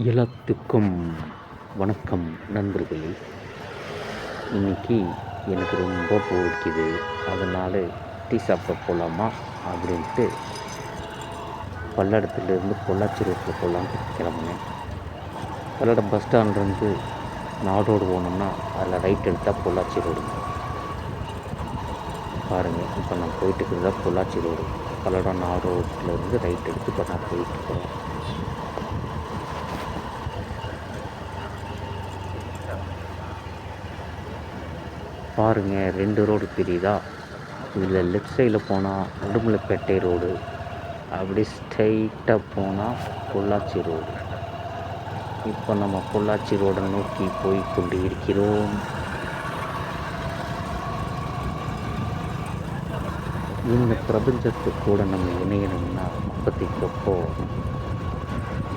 எல்லாத்துக்கும் வணக்கம் நண்பர்களே. இன்னைக்கு எனக்கு ரொம்ப போர் அதனால் டீ சாப்பிட போகலாமா அப்படின்ட்டு பல்லடத்துலேருந்து பொள்ளாச்சி ரோட்டில் போகலான்னு கிளம்புனேன். பல்லடம் பஸ் ஸ்டாண்ட்லேருந்து நாடோடு போனோம்னா அதில் ரைட் எடுத்தால் பொள்ளாச்சி ரோடு பாருங்கள் இப்போ நான் போயிட்டு இருக்கிறதா பொள்ளாச்சி ரோடு பல்லடம் நாடோட்டிலேருந்து ரைட் எடுத்து இப்போ நான் போயிட்டு இருக்கிறேன். பாருங்கள் ரெண்டு ரோடு பிரியுதா? இதில் லெஃப்ட் சைடில் போனால் உடுமலைப்பேட்டை ரோடு அப்படி ஸ்ட்ரைட்டாக போனால் பொள்ளாச்சி ரோடு. இப்போ நம்ம பொள்ளாச்சி ரோடை நோக்கி போய் கொண்டு இருக்கிறோம் இந்த பிரபஞ்சத்து கூட நம்ம இணையணும்னா அப்போதைக்கப்போ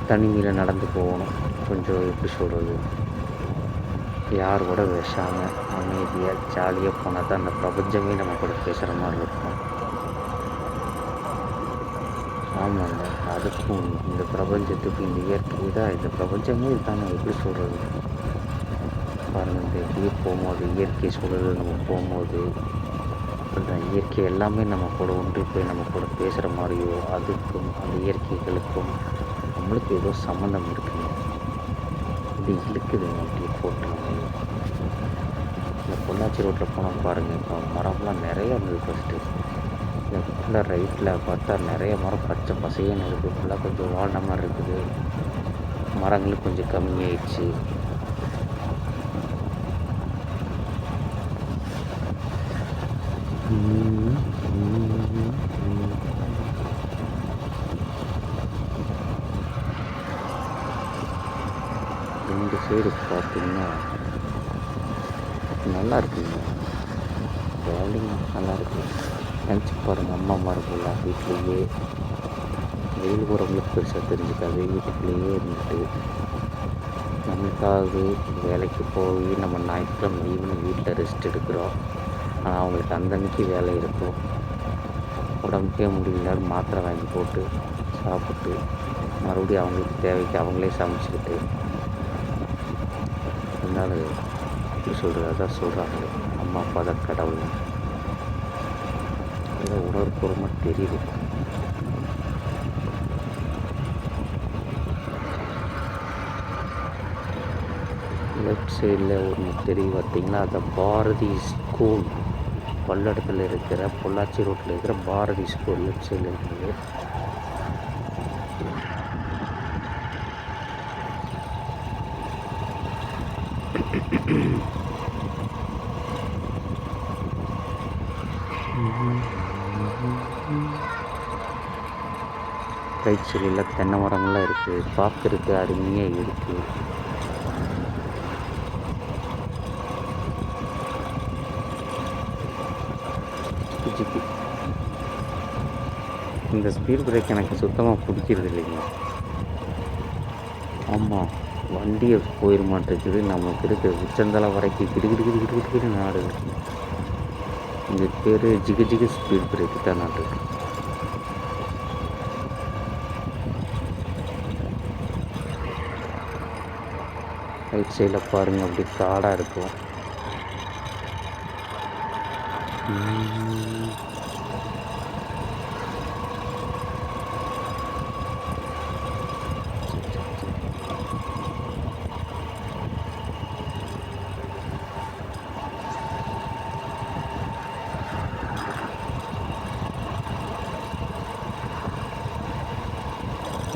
தனிமையில் நடந்து போகணும். கொஞ்சம் எப்படி சொல்கிறது யார் கூட பேசாமல் அமைதியாக ஜாலியாக போனால் தான் அந்த பிரபஞ்சமே நம்ம கூட பேசுகிற மாதிரி இருக்கும். ஆமாங்க அதுக்கும் இந்த பிரபஞ்சத்துக்கு இந்த இயற்கை தான் இந்த பிரபஞ்சமே இதுதான் எப்படி சொல்கிறது பாருங்கள் இந்த இப்படியே போகும்போது இயற்கை சூழல் நம்ம போகும்போது அந்த இயற்கை எல்லாமே நம்ம கூட ஒன்றி போய் நம்ம கூட பேசுகிற மாதிரியோ அதுக்கும் அந்த இயற்கைகளுக்கும் நம்மளுக்கு ஏதோ சம்மந்தம் இருக்குங்க. இது இழுக்குது அப்படியே போட்டு பொள்ளாச்சி ரோட்டில் போனால் பாருங்கள் இப்போ மரம்லாம் நிறைய இருந்தது ஃபஸ்ட்டு ஃபுல்லாக ரைட்டில் பார்த்தா நிறைய மரம் பச்சை பசையன்னு இருக்குது ஃபுல்லாக கொஞ்சம் வாழ்ந்த மாதிரி இருக்குது. மரங்களும் கொஞ்சம் கம்மியாயிடுச்சு. ரெண்டு சைடு பார்த்தீங்கன்னா நல்லா இருக்குங்க வேலைங்க நல்லா இருக்கு நினச்சி பாருங்கள் அம்மா மரபுலாம் வீட்லேயே. வெயில் போகிறவங்களுக்கு பெருசாக தெரிஞ்சுக்காது. வீட்டுக்குள்ளேயே இருந்துட்டு நமக்காக வேலைக்கு போய் நம்ம ஞாயிற்றுக்கிழமை ஈவினிங் வீட்டில் ரெஸ்ட் எடுக்கிறோம். ஆனால் அவங்களுக்கு அந்தன்னைக்கு வேலை இருக்கும். உடம்புக்கே முடியல மாத்திரை வாங்கி போட்டு சாப்பிட்டு மறுபடியும் அவங்களுக்கு தேவைக்கு அவங்களே சமைச்சிக்கிட்டு. இருந்தாலும் பற்றி சொல்கிறது அதான் சொல்கிறாங்க. அம்மா அப்பா தான் கடவுள். ஏதோ உணர்வுபூர்வமாக தெரியுது. லெஃப்ட் சைடில் ஒன்று தெரியும் பார்த்தீங்களா அந்த பாரதி ஸ்கூல் பல்லடத்தில் இருக்கிற பொள்ளாச்சி ரோட்டில் இருக்கிற பாரதி ஸ்கூல் லெஃப்ட் சைடில் இருக்குது. ரைட் தென்னை மரங்கள்லாம் இருக்குது பார்க்குறதுக்கு அருமையாக இருக்குது இந்த ஸ்பீட் பிரேக் எனக்கு சுத்தமாக பிடிக்கிறது இல்லைங்க. ஆமாம் வண்டியை போயிட மாட்டேங்குது. நமக்கு இருக்கிற உச்சந்தலை வரைக்கும் கிடு கிடு கிடு நாடு இருக்குது இது இந்த பேர் ஜிகு ஜிகு ஸ்பீட் பிரேக் தான் இருக்கு ரைட் சைடில் பாருங்கள் அப்படி காடாக இருக்கும்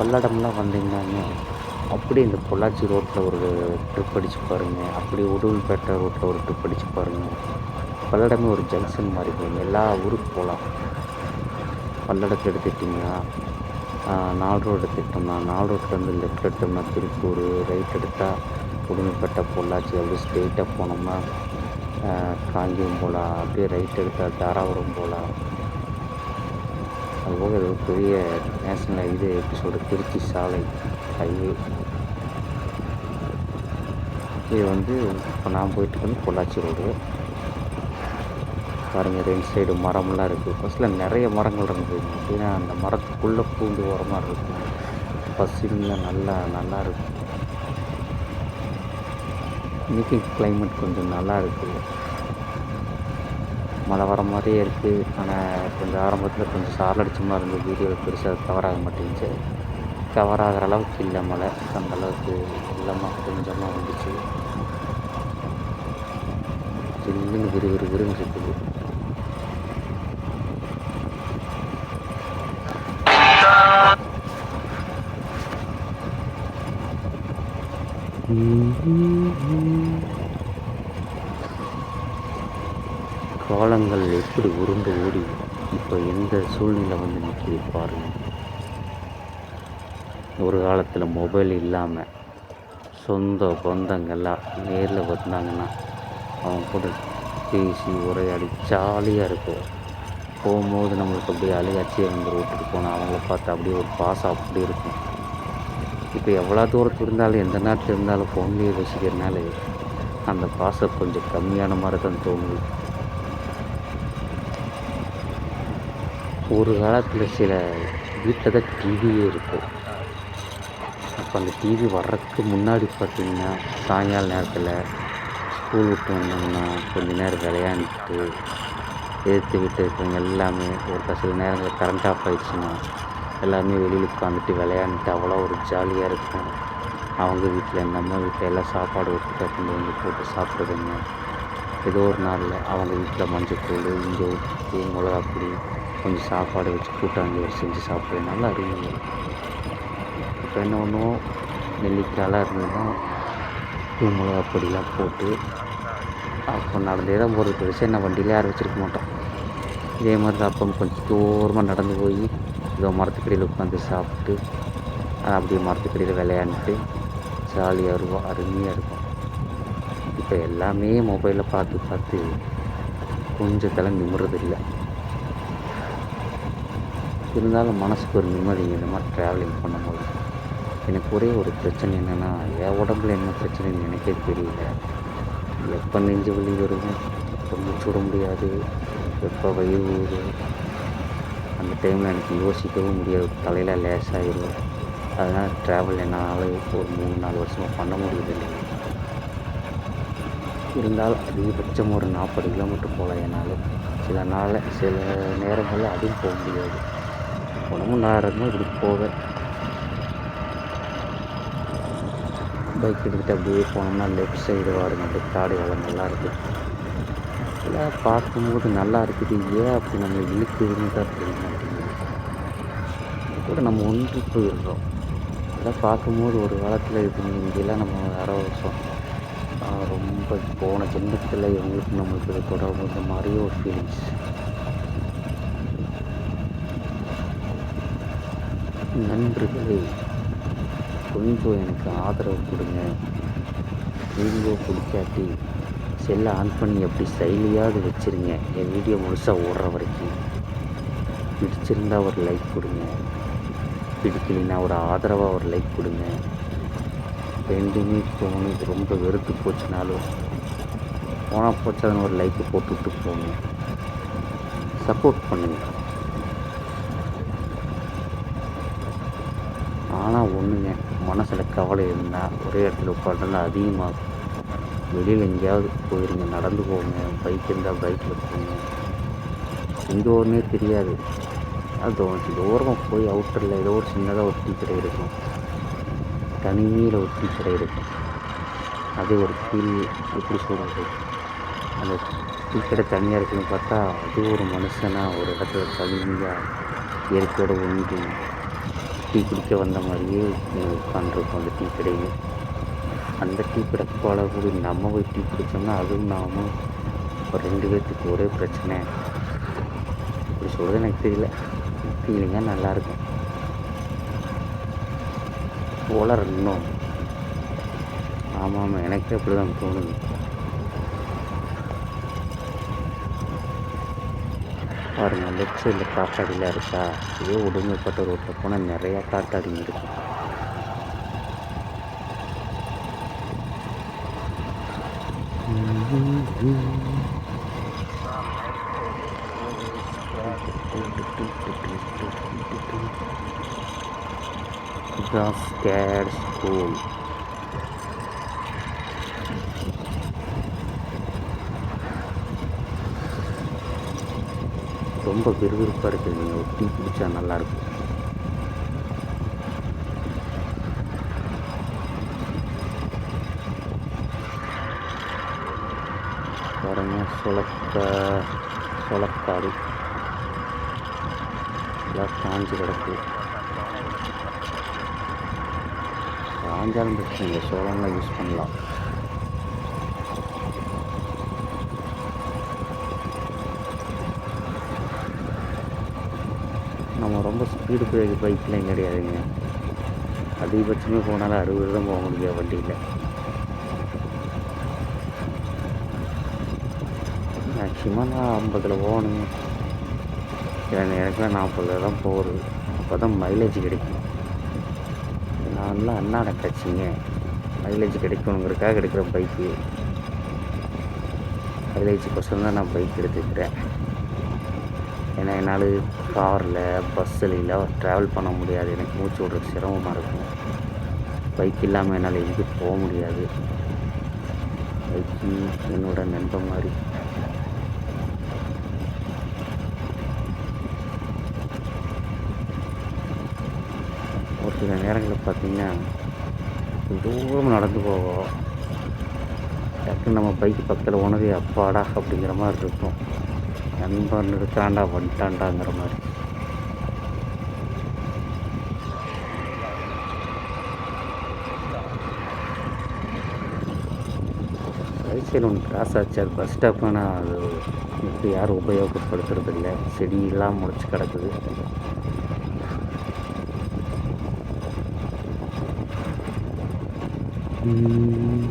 பல்லடம்லாம் வந்தீங்கன்னாங்க. அப்படியே இந்த பொள்ளாச்சி ரோட்டில் ஒரு ட்ரிப் அடித்து பாருங்கள் அப்படியே உடுவில்பேட்டை ரோட்டில் ஒரு ட்ரிப் அடித்து பாருங்கள் பல்லடமே ஒரு ஜங்ஷன் மாதிரி போகும் எல்லா ஊருக்கு போகலாம். பல்லடத்தை எடுத்துக்கிட்டிங்கன்னா நாலு ரோடு எடுத்துக்கிட்டோம்னா நாலு ரோட்லேருந்து லெஃப்ட் எடுத்தோம்னா திருப்பூர் ரைட் எடுத்தால் உடுமல்பேட்டை பொள்ளாச்சி அப்படியே ஸ்ட்ரெயிட்டாக போனோம்னா காங்கேயம் போகலாம். அப்படியே ரைட் எடுத்தால் தாராபுரம் போகலாம். அதுபோக ஒரு பெரிய நேஷ்னல் இது எப்படி சொல்கிறது திருச்சி சாலை ஹைவே. இது வந்து இப்போ நான் போயிட்டு வந்து பொள்ளாச்சி ரோடு. பாருங்கள் ரெண்டு சைடு மரம்லாம் இருக்குது ஃபஸ்ட்டில் நிறைய மரங்கள் இருந்தது அப்படின்னா அந்த மரத்துக்குள்ளே பூந்து வர மாதிரி இருக்கும் பசுமையாக நல்லா நல்லா இருக்கும் இன்றைக்கி கிளைமேட் கொஞ்சம் நல்லா இருக்குது மழை வர மாதிரியே இருக்குது ஆனால் கொஞ்சம் ஆரம்பத்தில் கொஞ்சம் சாரல் அடிச்ச மாதிரி இருந்தது. பெருசாக கவர் ஆக மாட்டேங்குச்சு. கவர் ஆகிற அளவுக்கு இல்லை மழை. அந்த அளவுக்கு இல்லாமல் கொஞ்சமாக வந்துச்சு. ஜில்லுன்னு விறு விறு விறுன்னு இருக்குது. காலங்கள் எப்படி உருண்டு ஓடி இப்போ எந்த சூழ்நிலை வந்து நிற்கிது பாருங்கள் ஒரு காலத்தில் மொபைல் இல்லாமல் சொந்த பந்தங்கள்லாம் நேரில் வந்தாங்கன்னா அவங்க கூட பேசி உரையாடி ஜாலியாக இருக்கும் போகும்போது நம்மளுக்கு அப்படியே அழுகாச்சியே வந்து விட்டுட்டு போனால் அவங்கள பார்த்து அப்படியே ஒரு பாசம் அப்படி இருக்கும். இப்போ எவ்வளோ தூரத்தில் இருந்தாலும் எந்த நாட்டில் இருந்தாலும் ஃபோன்லேயே வச்சுக்கிறதுனால அந்த பாசம் கொஞ்சம் கம்மியான மாதிரி தான் தோணுது. ஒரு காலத்தில் சில வீட்டில் தான் டிவியே இருக்கும். அப்போ அந்த டிவி வர்றதுக்கு முன்னாடி பார்த்திங்கன்னா சாயங்கால நேரத்தில் ஸ்கூல் விட்டு வந்தோம்னா கொஞ்ச நேரம் விளையாண்டுட்டு எதிர்த்து விட்டு இருக்கிறவங்க எல்லாமே ஒரு சில நேரங்களில் கரண்ட் ஆஃப் ஆகிடுச்சுன்னா எல்லாருமே வெளியில் உட்காந்துட்டு விளையாண்டுட்டு அவ்வளோ ஒரு ஜாலியாக இருக்கும். அவங்க வீட்டில் நம்ம வீட்டில் எல்லாம் சாப்பாடு ஒட்டுக்கா கொண்டு வந்து போட்டு சாப்பிட்றதுங்க. ஏதோ ஒரு நாளில் அவங்க வீட்டில் மஞ்சள் மஞ்சத்தூள் இங்கே உப்பு மிளகா பொடி கொஞ்சம் சாப்பாடு வச்சு கூட்டாங்க செஞ்சு சாப்பிட்றது நல்லா இருந்தது இப்போ என்ன ஒன்றும் நெல்லிக்காயெலாம் இருந்ததுன்னா மிளகா பொடியெலாம் போட்டு அப்போ நடந்தே தான் போகிறது பெருசாக என்ன வண்டியிலே யாரும் வச்சுருக்க மாட்டோம். இதே மாதிரி தான் அப்போ கொஞ்சம் தூரமாக நடந்து போய் ஏதோ மரத்துக்கடியில் உட்காந்து சாப்பிட்டு அப்படியே மரத்துக்கடியில் விளையாண்டுட்டு ஜாலியாக இருக்கும் அருமையாக இருக்கும். இப்போ எல்லாமே மொபைலில் பார்த்து பார்த்து கொஞ்சம் தலை நிமிர்றதில்லை. இருந்தாலும் மனசுக்கு ஒரு நிம்மதி இந்த மாதிரி ட்ராவலிங் பண்ணும்போது. எனக்கு ஒரே ஒரு பிரச்சனை என்னென்னா என் உடம்புல என்ன பிரச்சனைன்னு எனக்கே தெரியல. எப்போ நெஞ்சு வலி வருது? எப்போ மூச்சு விட முடியாது? எப்போ வயிறு ஊறுது? அந்த டைமில் எனக்கு யோசிக்கவும் முடியாது. தலையில் லேசாகிடும் அதனால் ட்ராவல் என்னால் ஒரு மூணு நாலு வருஷமாக பண்ண முடியவில்லை இருந்தாலும் அதிகபட்சம் ஒரு நாற்பது கிலோமீட்டர் போகலாம் என்னால். சில நாள் சில நேரங்களில் அதுவும் போக முடியாது. உடம்பு நேரமும் இப்படி போவேன். பைக் எடுத்துகிட்டு அப்படியே போனோம்னா லெஃப்ட் சைடு வாருங்க. அப்படியே காடு வளம் நல்லாயிருக்கு இருக்குது இதெல்லாம் பார்க்கும்போது நல்லா இருக்குது. ஏன் அப்படி நம்ம இழுக்குதுன்னு தான் தெரிய மாட்டேங்குது கூட நம்ம ஒன்று போயிடுறோம். இதெல்லாம் பார்க்கும்போது ஒரு காலத்தில் இது இங்கெல்லாம் நம்ம யாரோ வருஷம் ரொம்ப போன ஜென்மத்தில் இவங்களுக்கு நம்மளுக்கு தொடர்பு இந்த மாதிரியே ஒரு ஃபீலிங்ஸ் நண்பர்கள் கொஞ்சம் எனக்கு ஆதரவு கொடுங்க. வீடியோ பிடிக்காட்டி செல்லை ஆன் பண்ணி எப்படி சைலியாவது வச்சுருங்க. என் வீடியோ முழுசாக ஓடுற வரைக்கும். பிடிச்சிருந்தா ஒரு லைக் கொடுங்க. பிடிக்கலைன்னா ஒரு ஆதரவாக ஒரு லைக் கொடுங்க. ரெண்டுமே போகணும் ரொம்ப வெறுத்து போச்சுனாலும் போனால் போச்சாதுன்னு ஒரு லைக்கு போட்டுவிட்டு போங்க. சப்போர்ட் பண்ணுங்கள் ஆனால் ஒன்றுங்க மனசில் கவலை இருந்தால் ஒரே இடத்துல உட்காந்துருந்தா அதிகமாகும். வெளியில் எங்கேயாவது போயிருங்க நடந்து போங்க பைக் இருந்தால் பைக்கில் போங்க. எங்கே ஒன்றே தெரியாது. அது தோணுச்சு. தூரமாக போய் அவுட்டரில் ஏதோ ஒரு சின்னதாக ஒரு டீச்சரை இருக்கும். தனிமையில் ஒரு டீச்சரை இருக்கும். அது ஒரு ஃபீல் எப்படி சொல்கிறது அந்த டீச்சரை கடை தனியாக இருக்குன்னு பார்த்தா அது ஒரு மனுஷனாக ஒரு இடத்துல தனிமையாக இயற்கையோட ஒன்றி டீ குடிக்க வந்த மாதிரியே உட்காந்துருக்கும் அந்த டீ கடையில். அந்த டீ கடை போல கூட நம்ம போய் டீ குடித்தோம்னா அதுவும் நாம ஒரு ரெண்டு பேர்த்துக்கு ஒரே பிரச்சனை. இப்படி சொல்கிறது எனக்கு தெரியல. ஃபீலிங்காக நல்லாயிருக்கும் போல இன்னும் ஆமாம் ஆமாம் எனக்கே அப்படி தான் தோணுது. பாருங்கள் லெஃப்ட் சைடில் காட்டாடிலாம் இருக்கா? இதே ஒடுமைப்பட்ட ரோட்டில் போனால் நிறையா காட்டாடிங்க இருக்கும் மெட்ராஸ் கேட் ஸ்கூல் ரொம்ப விறுவிறுப்பாக இருக்குது நீங்கள் ஒரு டீ குடித்தா நல்லாயிருக்கும் பாருங்க சுளக்க சுளக்காடு எல்லாம் காஞ்சி கிடக்கு. காஞ்சாலும் பிரச்சனை இல்லை சோளம்லாம் யூஸ் பண்ணலாம் நம்ம ரொம்ப ஸ்பீடு பிரேக் பைக்லாம் கிடையாதுங்க. அதிகபட்சமே போனாலும் அறுபது தான் போக முடியும் வண்டியில். மேக்ஸிமம் நான் ஐம்பதில் போகணுங்க. சில நேரத்தில் நாற்பதில் தான் போகிறது அப்போ தான் மைலேஜ் கிடைக்கும் நான்லாம் அண்ணாட கட்சிங்க. மைலேஜ் கிடைக்கணுங்கிறதுக்காக எடுக்கிற பைக்கு மைலேஜ் கொசம் தான் நான் பைக் எடுத்துக்கிறேன். ஏன்னா என்னால் காரில் பஸ்ஸில் இல்லை ட்ராவல் பண்ண முடியாது. எனக்கு மூச்சு விட்றதுக்கு சிரமமாக இருக்கும். பைக் இல்லாமல் என்னால் எங்கேயும் போக முடியாது. பைக்கு என்னோட நண்பன் மாதிரி. ஒரு சில நேரங்களில் பார்த்தீங்கன்னா தூரம் நடந்து போவோம். டக்குன்னு நம்ம பைக்கு பக்கத்தில் உணவே அப்பாடா அப்படிங்கிற மாதிரி இருக்கும். நண்பன் இருக்காண்டா வந்துட்டாண்டாங்கிற மாதிரி. ரைட் ஒன்று கிராஸ் ஆச்சு அது பஸ் ஸ்டாப் ஆனால் அது இப்போ யாரும் உபயோகப்படுத்துறது இல்லை. செடியெல்லாம் முளைச்சி கிடக்குது. ம்.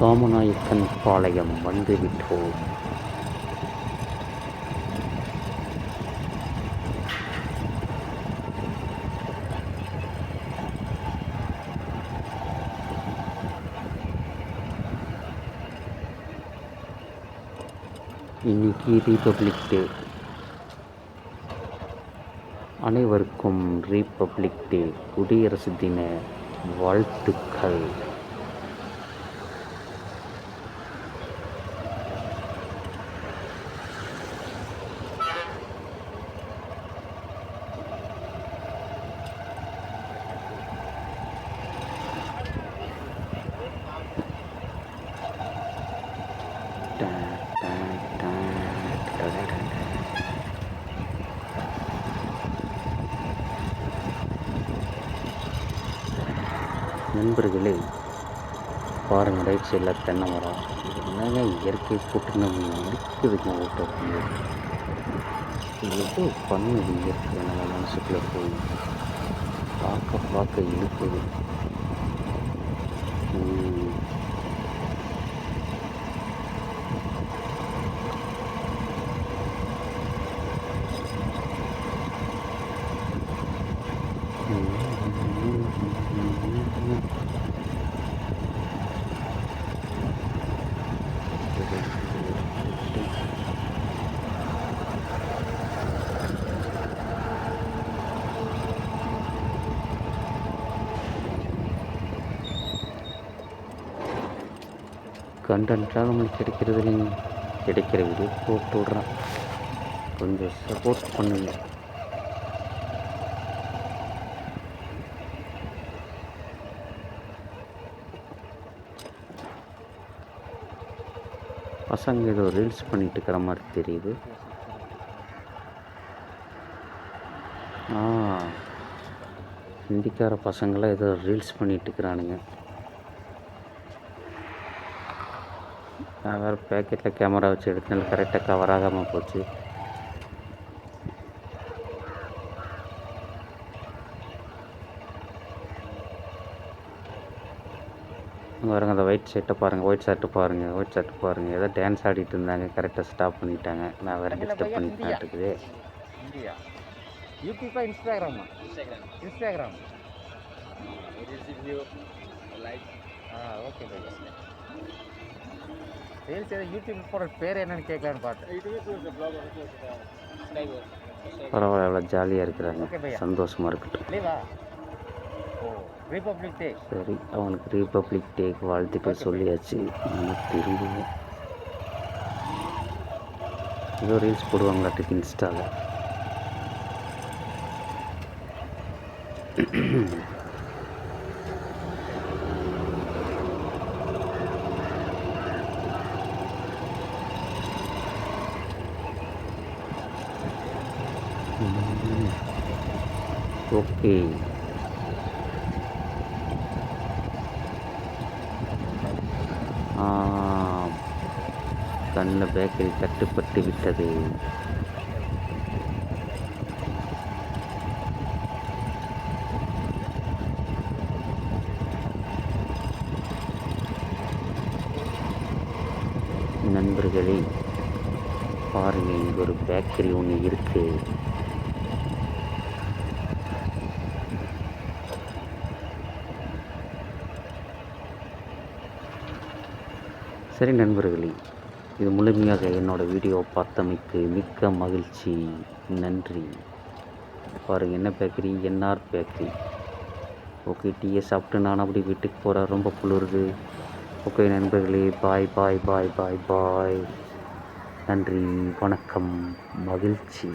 காமநாயக்கன் பாளையம் வந்துவிட்டோம். இன்னைக்கு ரீபப்ளிக் டே அனைவருக்கும் ரீபப்ளிக் டே குடியரசு தின வாழ்த்துக்கள் டா, டா, டா, டா, டா, டா. நண்பர்களே பாருங்கள் ரைட் சைடில் தென்னை மரம். இது என்னங்க இயற்கை போட்டு நம்ம இருக்குதுங்க ஓட்ட இது எவ்வளோ பண்ணுது இயற்கை நம்ம மனசுக்குள்ளே போய் பார்க்க பார்க்க இழுக்குது கண்டென்ட்டாக நம்மளுக்கு கிடைக்கிறது இல்லைங்க. கிடைக்கிற வீடியோ போட்டு விட்றேன். கொஞ்சம் சப்போர்ட் பண்ணுங்க. பசங்க ஏதோ ரீல்ஸ் பண்ணிட்டு இருக்கிற மாதிரி தெரியுது. ஆ ஹிந்திக்கார பசங்களாம் ஏதோ ரீல்ஸ் பண்ணிட்டு இருக்கிறானுங்க. நான் வேறு பேக்கெட்டில் கேமரா வச்சு எடுத்தேன். கரெக்டாக கவர் ஆகாமல் போச்சு. அங்கே பாருங்க அந்த ஒயிட் ஷர்ட்டை பாருங்கள் ஒயிட் ஷர்ட்டு பாருங்கள் ஒயிட் ஷர்ட் பாருங்கள் ஏதோ டான்ஸ் ஆடிட்டு இருந்தாங்க. கரெக்டாக ஸ்டாப் பண்ணிட்டாங்க. நான் வேறு டிஸ்டர்ப் பண்ணிட்டேன் இருக்குது. or Instagram? ரீல்ஸ் ஏதோ யூடியூப் போகிற பேர் என்னன்னு கேட்கலான்னு பார்த்தேன். பரவாயில்ல எவ்வளோ ஜாலியாக இருக்கிறாங்க. சந்தோஷமாக இருக்கட்டும். ரிபப்ளிக் டே சரி அவனுக்கு ரிபப்ளிக் டேக்கு வாழ்த்துக்கள் சொல்லியாச்சு. நம்ம திரும்புவோம். ஏதோ ரீல்ஸ் போடுவாங்களாட்டுக்கு இன்ஸ்டாவில் ஓகே ஆம். கண்ணில் பேக்கரி தட்டுப்பட்டு விட்டது. நண்பர்களே பாருங்கள் இங்கே ஒரு பேக்கரி ஒன்று இருக்குது சரி நண்பர்களே இது முழுமையாக என்னோடய வீடியோ பார்த்தமைக்கு மிக்க மகிழ்ச்சி. நன்றி. பாருங்கள் என்ன பேக்கரி? NR bakery. ஓகே டீயை சாப்பிட்டு நான் அப்படி வீட்டுக்கு போகிறேன் ரொம்ப குளிருது. ஓகே நண்பர்களே பாய் பாய் பாய் பாய் பாய். நன்றி வணக்கம். மகிழ்ச்சி.